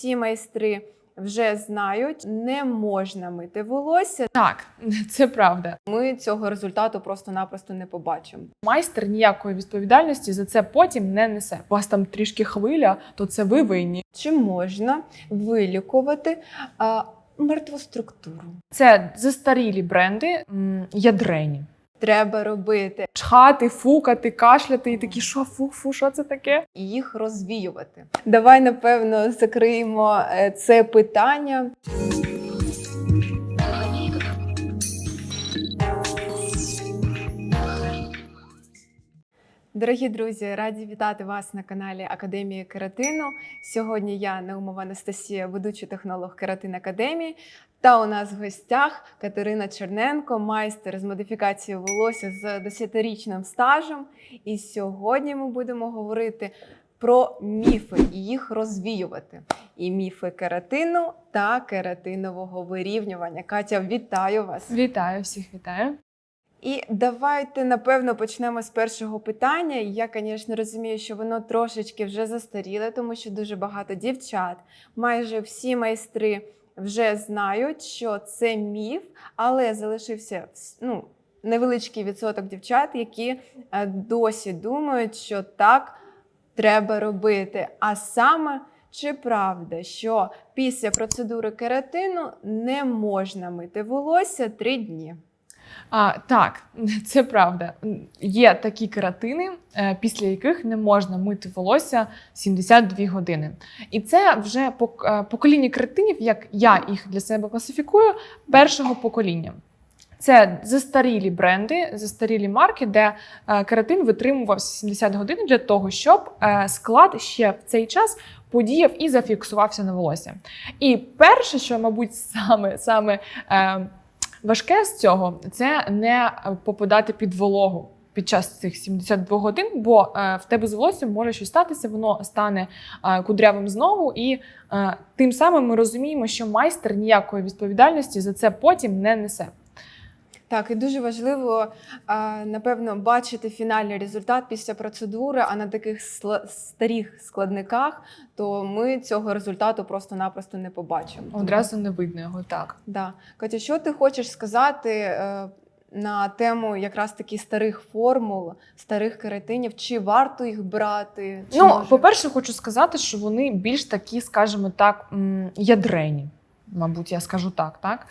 всі майстри вже знають, не можна мити волосся. Так, це правда. Ми цього результату просто-напросто не побачимо. Майстер ніякої відповідальності за це потім не несе. У вас там трішки хвиля, то це ви винні. Чи можна вилікувати а, мертву структуру? Це застарілі бренди, ядрені. Треба робити Чхати, фукати, кашляти і такі, що фу, фу, що це таке? і їх розвіювати. Давай, напевно, закриємо е, це питання. Дорогі друзі, раді вітати вас на каналі Академії Кератину. Сьогодні я Наумова Анастасія, ведучий технолог Кератин Академії. Та у нас в гостях Катерина Черненко, майстер з модифікації волосся з 10-річним стажем. І сьогодні ми будемо говорити про міфи і їх розвіювати. І міфи кератину та кератинового вирівнювання. Катя, вітаю вас! Вітаю всіх, вітаю. І давайте напевно почнемо з першого питання. Я, звісно, розумію, що воно трошечки вже застаріле, тому що дуже багато дівчат, майже всі майстри вже знають, що це міф, але залишився ну, невеличкий відсоток дівчат, які е, досі думають, що так треба робити. А саме. Чи правда, що після процедури кератину не можна мити волосся три дні? А, так, це правда. Є такі кератини, е, після яких не можна мити волосся 72 години. І це вже е, покоління кератинів, як я їх для себе класифікую, першого покоління. Це застарілі бренди, застарілі марки, де е, кератин витримувався 70 годин для того, щоб склад ще в цей час подіяв і зафіксувався на волосся. І перше, що, мабуть, саме, саме важке з цього, це не попадати під вологу. Під час цих 72 годин, бо е, в тебе з волоссям може щось статися, воно стане е, кудрявим знову, і е, тим самим ми розуміємо, що майстер ніякої відповідальності за це потім не несе. Так, і дуже важливо, напевно, бачити фінальний результат після процедури, а на таких старих складниках, то ми цього результату просто-напросто не побачимо. Одразу не видно його так. Да. Катя, що ти хочеш сказати е, на тему якраз таки старих формул, старих кератинів? Чи варто їх брати? Чи Ну, може- по-перше, хочу сказати, що вони більш такі, скажімо так, ядрені. Мабуть, я скажу так, так.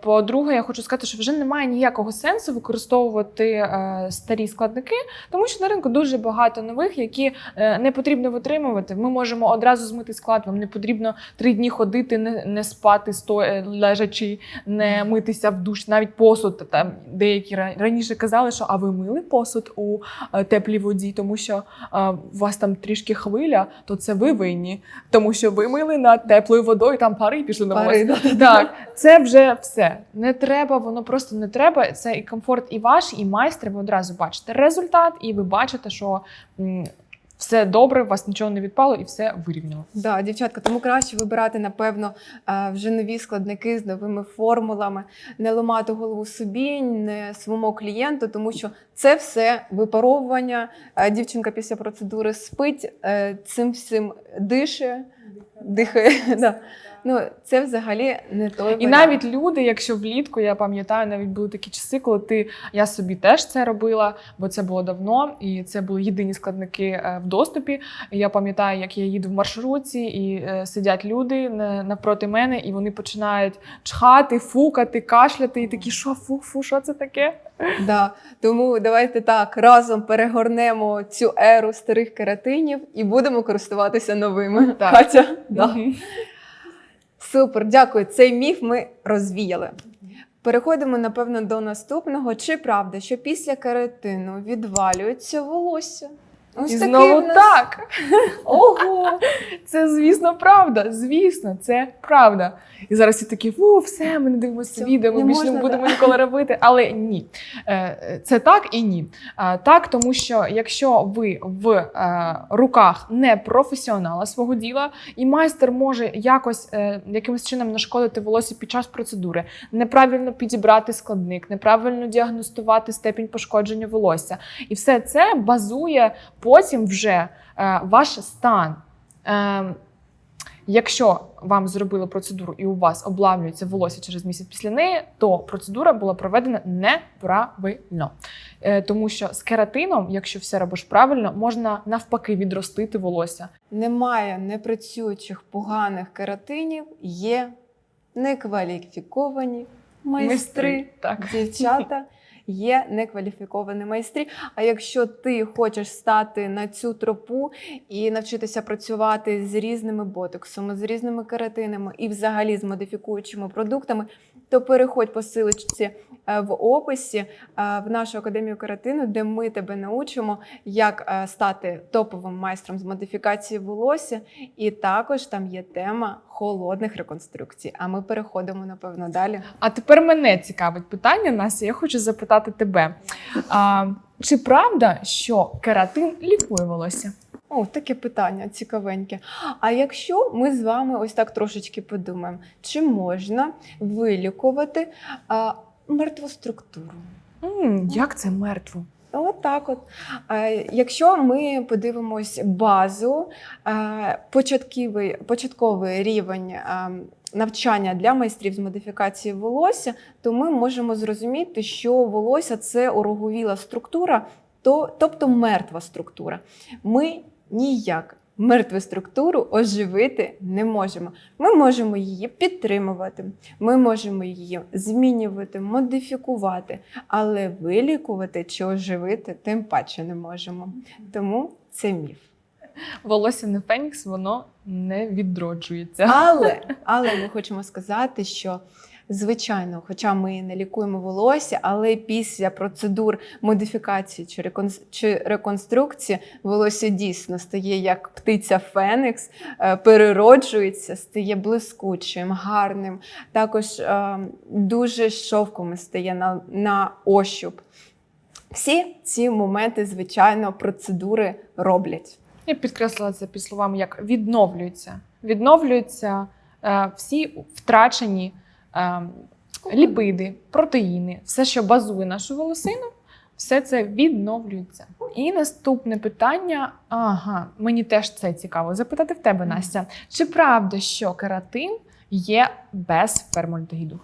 По-друге, я хочу сказати, що вже немає ніякого сенсу використовувати е, старі складники, тому що на ринку дуже багато нових, які е, не потрібно витримувати. Ми можемо одразу змити склад. Вам не потрібно три дні ходити, не, не спати, сто, е, лежачи, не митися в душ, навіть посуд. Там деякі раніше казали, що а ви мили посуд у теплій воді, тому що е, у вас там трішки хвиля, то це ви винні, тому що ви мили над теплою водою, там пари пішли на Пари. Так, це вже все. Не треба, воно просто не треба. Це і комфорт, і ваш, і майстер. Ви одразу бачите результат, і ви бачите, що все добре, у вас нічого не відпало і все вирівняло. Да, дівчатка, тому краще вибирати, напевно, е, вже нові складники з новими формулами, не ламати голову собі, не своєму клієнту, тому що це все випаровування. Е, Дівчинка після процедури спить, е, цим всім дише, дихає. Да. Ну, це взагалі не той І варіант. навіть люди, якщо влітку, я пам'ятаю, навіть були такі часи, коли ти я собі теж це робила, бо це було давно, і це були єдині складники е, в доступі. Я пам'ятаю, як я їду в маршрутці, і е, сидять люди на- навпроти мене, і вони починають чхати, фукати, кашляти, і такі, що фу, фу, що це таке? Да. Тому давайте так разом перегорнемо цю еру старих кератинів і будемо користуватися новими. Так. Катя, да. Супер, дякую. Цей міф ми розвіяли. Переходимо, напевно, до наступного. Чи правда, що після кератину відвалюється волосся? Ось І знову нас- так. Ого! Це, звісно, правда. Звісно, це правда. І зараз всі такі, фу, все, ми не дивимося відео, ми не більше не будемо да. ніколи робити. Але ні. Е, Це так і ні. Так, тому що якщо ви в е, руках не професіонала свого діла, і майстер може якось е, якимось чином нашкодити волосся під час процедури, неправильно підібрати складник, неправильно діагностувати степінь пошкодження волосся. І все це базує потім вже е, ваш стан. Е, Якщо вам зробили процедуру і у вас обламлюється волосся через місяць після неї, то процедура була проведена неправильно. Е, Тому що з кератином, якщо все робиш правильно, можна навпаки відростити волосся. Немає непрацюючих поганих кератинів, є некваліфіковані майстри. Так. Дівчата є некваліфіковані майстри. А якщо ти хочеш стати на цю тропу і навчитися працювати з різними ботоксами, з різними кератинами і взагалі з модифікуючими продуктами, то переходь по силочці е, в описі е, в нашу академію кератину, де ми тебе научимо, як е, стати топовим майстром з модифікації волосся. І також там є тема холодних реконструкцій. А ми переходимо напевно далі. А тепер мене цікавить питання, Настя. Я хочу запитати тебе. А, чи правда, що кератин лікує волосся? О, таке питання цікавеньке. А якщо ми з вами ось так трошечки подумаємо, чи можна вилікувати а, мертву структуру? м як це мертво? От так от. Е, Якщо ми подивимось базу, е, початковий, початковий рівень е, навчання для майстрів з модифікації волосся, то ми можемо зрозуміти, що волосся це ороговіла структура, то, тобто мертва структура. Ми ніяк мертву структуру оживити не можемо. Ми можемо її підтримувати, ми можемо її змінювати, модифікувати, але вилікувати чи оживити тим паче не можемо. Тому це міф. Волосся не фенікс, воно не відроджується. Але, але ми хочемо сказати, що звичайно, хоча ми не лікуємо волосся, але після процедур модифікації чи, чи реконструкції волосся дійсно стає як птиця Фенікс, е, перероджується, стає блискучим, гарним, також е, дуже шовковим стає на, на ощуп. Всі ці моменти, звичайно, процедури роблять. Я підкреслила це під словами як відновлюється. Відновлюються е, всі втрачені е, ліпиди, протеїни, все, що базує нашу волосину, все це відновлюється. І наступне питання: ага, мені теж це цікаво запитати в тебе, Настя. Чи правда, що кератин є без формальдегіду?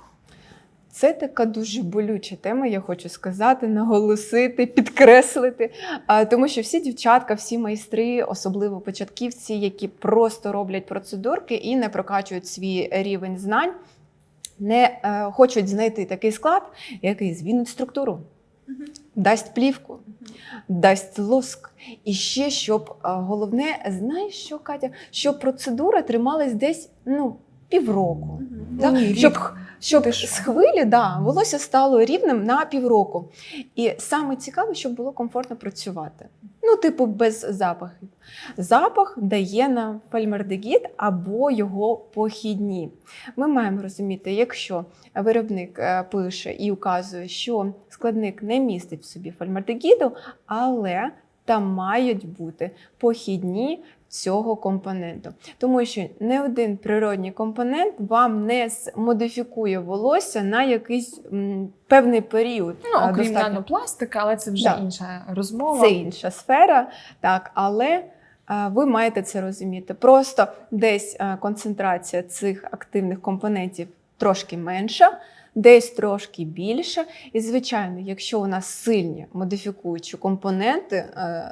Це така дуже болюча тема, я хочу сказати, наголосити, підкреслити. Тому що всі дівчатка, всі майстри, особливо початківці, які просто роблять процедурки і не прокачують свій рівень знань, не е, хочуть знайти такий склад, який змінить структуру, дасть плівку, дасть лоск. І ще щоб е, головне, знаєш що, Катя, щоб процедура трималась десь ну, півроку. Да? Ні, щоб щоб з хвилі да, волосся стало рівним на півроку. І саме цікаве, щоб було комфортно працювати. Ну, типу, без запахів. Запах дає нам фальмардегід або його похідні. Ми маємо розуміти, якщо виробник е, пише і указує, що складник не містить в собі фальмардегіду, але там мають бути похідні цього компоненту. Тому що не один природній компонент вам не змодифікує волосся на якийсь м, певний період. Ну, окрім достатньо. нанопластика, але це вже Да. інша розмова. Це інша сфера, так, але ви маєте це розуміти. Просто десь концентрація цих активних компонентів трошки менша, десь трошки більше. І, звичайно, якщо у нас сильні модифікуючі компоненти,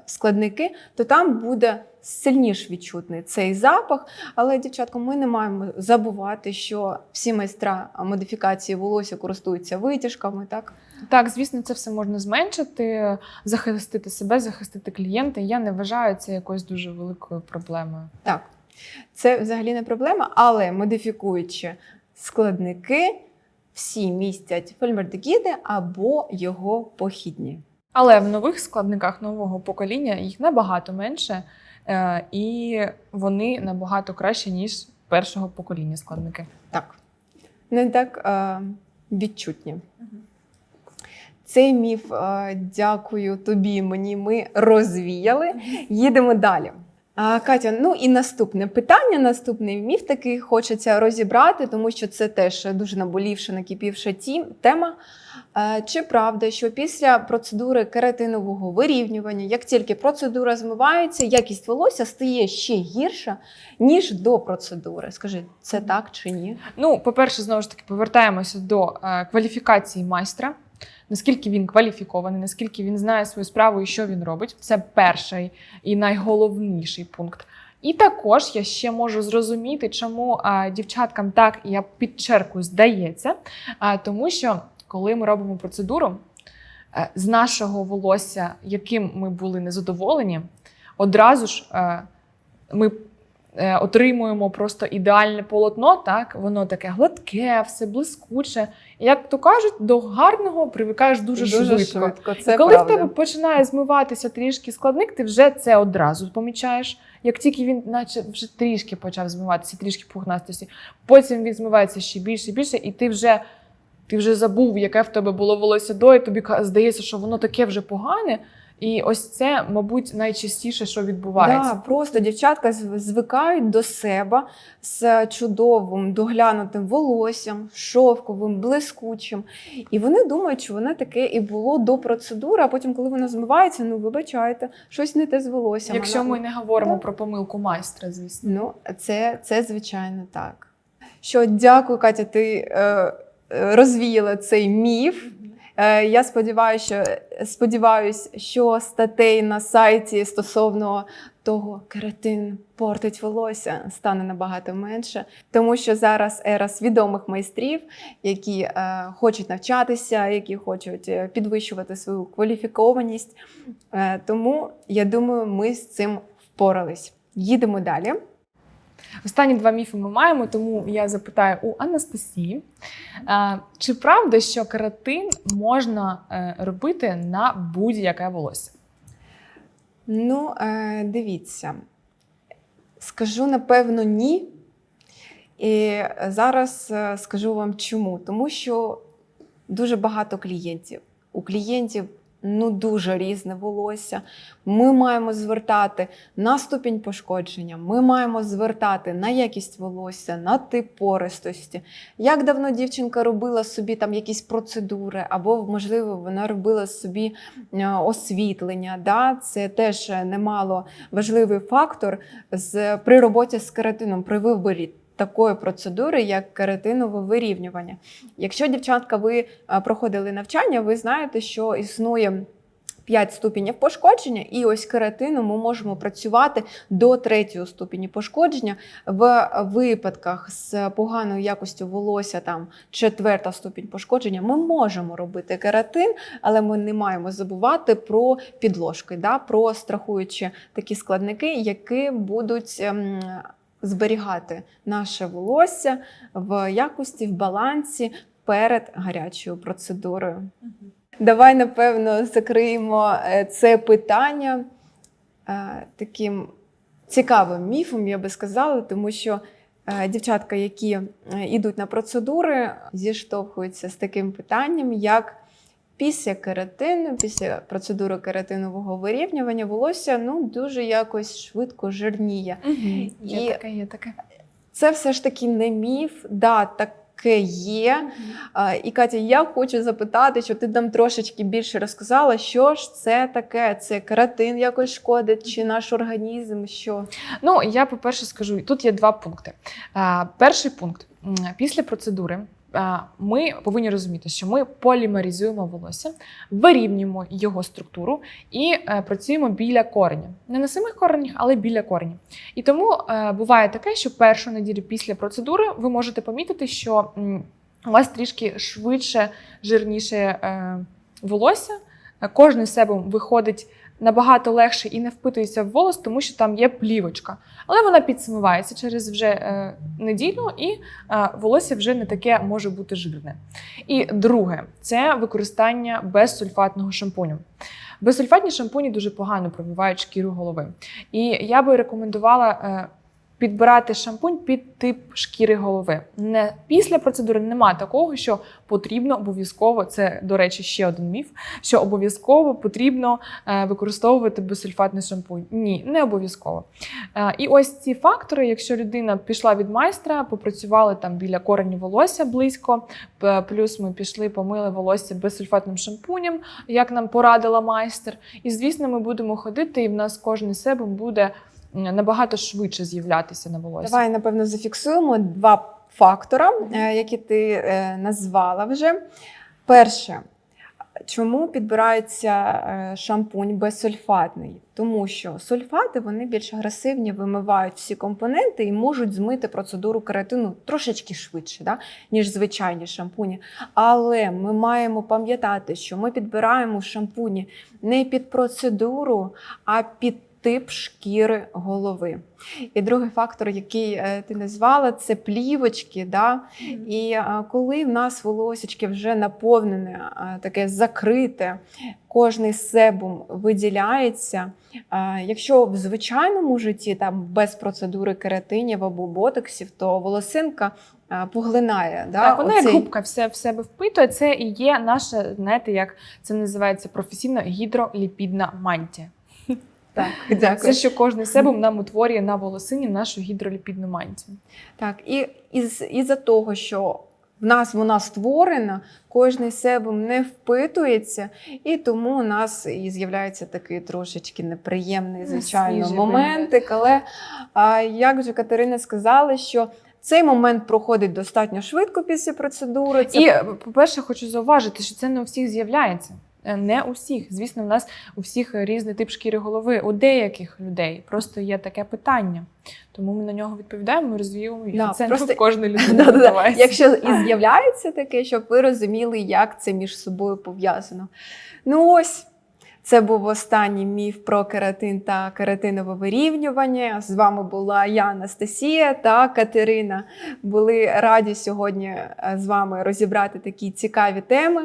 складники, то там буде сильніш відчутний цей запах. Але, дівчатка, ми не маємо забувати, що всі майстра модифікації волосся користуються витяжками, так? Так, звісно, це все можна зменшити, захистити себе, захистити клієнта. Я не вважаю це якоюсь дуже великою проблемою. Так, це взагалі не проблема, але модифікуючи складники, всі містять фольмардегіди або його похідні. Але в нових складниках нового покоління їх набагато менше, і вони набагато краще, ніж першого покоління складники. Так, не так е, відчутні. Цей міф, е, дякую тобі, мені ми розвіяли. Їдемо далі. А, Катя, ну і наступне питання, наступний міф такий хочеться розібрати, тому що це теж дуже наболівша, накипівша тема. Е, Чи правда, що після процедури кератинового вирівнювання, як тільки процедура змивається, якість волосся стає ще гірша, ніж до процедури? Скажи, це так чи ні? Ну, по-перше, знову ж таки, повертаємося до е, кваліфікації майстра. Наскільки він кваліфікований, наскільки він знає свою справу і що він робить. Це перший і найголовніший пункт. І також я ще можу зрозуміти, чому е, дівчаткам так я підчеркую, здається, е, тому що коли ми робимо процедуру е, з нашого волосся, яким ми були незадоволені, одразу ж е, ми е, отримуємо просто ідеальне полотно, так воно таке гладке, все блискуче. І, Як то кажуть, до гарного привикаєш дуже, швидко. Це коли правда. в тебе починає змиватися трішки складник, ти вже це одразу помічаєш. Як тільки він, наче вже трішки почав змиватися, трішки пухнастості, потім він змивається ще більше і більше, і ти вже, ти вже забув, яке в тебе було волосся до, і тобі здається, що воно таке вже погане. І ось це, мабуть, найчастіше, що відбувається. Да, просто дівчатка звикають до себе з чудовим доглянутим волоссям, шовковим, блискучим. І вони думають, що воно таке і було до процедури, а потім, коли воно змивається, ну вибачайте, щось не те з волоссям. Якщо ми не говоримо Да. про помилку майстра, звісно. Ну, це, це звичайно так. Що дякую, Катя, ти е, розвіяла цей міф. Е, Я сподіваюся, що, сподіваюсь, що статей на сайті стосовно того, кератин портить волосся, стане набагато менше, тому що зараз ера свідомих майстрів, які е, хочуть навчатися, які хочуть е, підвищувати свою кваліфікованість. Е, тому я думаю, ми з цим впорались. Їдемо далі. Останні два міфи ми маємо, тому я запитаю у Анастасії: е, чи правда, що кератин можна е, робити на будь-яке волосся? Ну, е, дивіться, скажу напевно ні. І зараз скажу вам чому. Тому що дуже багато клієнтів. У клієнтів ну дуже різне волосся. Ми маємо звертати на ступінь пошкодження, ми маємо звертати на якість волосся, на тип пористості. Як давно дівчинка робила собі там якісь процедури, або, можливо, вона робила собі е, освітлення. Да? Це теж немало важливий фактор з, при роботі з кератином, при виборі такої процедури, як кератинове вирівнювання. Якщо, дівчатка, ви е, проходили навчання, ви знаєте, що існує. 5 ступенів пошкодження, і ось кератином ми можемо працювати до третього ступені пошкодження. В випадках з поганою якостю волосся, там четверта ступінь пошкодження, ми можемо робити кератин, але ми не маємо забувати про підложки, да, про страхуючі такі складники, які будуть ем, зберігати наше волосся в якості, в балансі перед гарячою процедурою. Давай, напевно, закриємо е, це питання е, таким цікавим міфом, я би сказала, тому що е, дівчатка, які йдуть на процедури, зіштовхуються з таким питанням, як після кератину, після процедури кератинового вирівнювання волосся ну, дуже якось швидко жирніє. Є І- таке, є таке. Це все ж таки не міф, да, таке є. А, І Катя, я хочу запитати, щоб ти нам трошечки більше розказала, що ж це таке? Це кератин якось шкодить, чи наш організм? Що? Ну, я, по-перше, скажу, тут є два пункти. А, перший пункт: після процедури. А, Ми повинні розуміти, що ми полімеризуємо волосся, вирівнюємо його структуру і е, працюємо біля кореня. Не на самих коренях, але біля кореня. І тому е, буває таке, що першу неділю після процедури ви можете помітити, що у вас трішки швидше, жирніше е, волосся. Е, Кожний себум виходить набагато легше і не впитується в волос, тому що там є плівочка. Але вона підсмивається через вже е, неділю, і е, волосся вже не таке може бути жирне. І друге це використання безсульфатного шампуню. Безсульфатні шампуні дуже погано промивають шкіру голови. І я би рекомендувала. Е, підбирати шампунь під тип шкіри голови. Не після процедури нема такого, що потрібно обов'язково. Це, до речі, ще один міф, що обов'язково потрібно е, використовувати безсульфатний шампунь. Ні, не обов'язково. Е, І ось ці фактори, якщо людина пішла від майстра, попрацювали там біля корені волосся близько, плюс ми пішли, помили волосся безсульфатним шампунем, як нам порадила майстер. І звісно, ми будемо ходити, і в нас кожен себум буде набагато швидше з'являтися на волосі. Давай, напевно, зафіксуємо два фактора, е, які ти е, назвала вже. Перше, чому підбирається е, шампунь безсульфатний? Тому що сульфати вони більш агресивні, вимивають всі компоненти і можуть змити процедуру кератину трошечки швидше, да, ніж звичайні шампуні. Але ми маємо пам'ятати, що ми підбираємо шампуні не під процедуру, а під тип шкіри голови. І другий фактор, який е, ти назвала, це плівочки. Да? І е, коли в нас волосечки вже наповнене, е, таке закрите, кожний себум виділяється. Якщо в звичайному житті там без процедури кератинів або ботоксів, то волосинка поглинає. Да, Так, вона як губка все в себе впитує. Це і є наша, знаєте, як це називається професійно гідроліпідна мантія. Так, Це що кожний себум нам утворює на волосині нашу гідроліпідну мантію. Так, і із, із-за того, що в нас вона створена, кожний себум не впитується, і тому у нас і з'являється такий трошечки неприємний, звичайно, моментик. Але а, як вже Катерина сказала, що цей момент проходить достатньо швидко після процедури. Це І, по-перше, хочу зауважити, що це не у всіх з'являється. Е, Не у всіх. Звісно, в нас у всіх різний тип шкіри голови. У деяких людей просто є таке питання. Тому ми на нього відповідаємо і розвіємо їх. Да, це просто- не в кожної Да-да-да. Якщо і з'являється таке, щоб ви розуміли, як це між собою пов'язано. Ну ось. Це був останній міф про кератин та кератинове вирівнювання. З вами була я, Анастасія та Катерина. Були раді сьогодні е, з вами розібрати такі цікаві теми.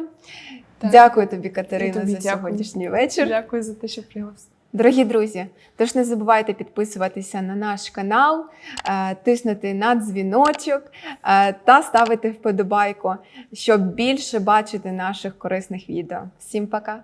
Так. Дякую тобі, Катерина, тобі за дякую. сьогоднішній вечір. Дякую за те, що пригласили. Дорогі друзі, тож не забувайте підписуватися на наш канал, е, тиснути на дзвіночок е, та ставити вподобайку, щоб більше бачити наших корисних відео. Всім пока!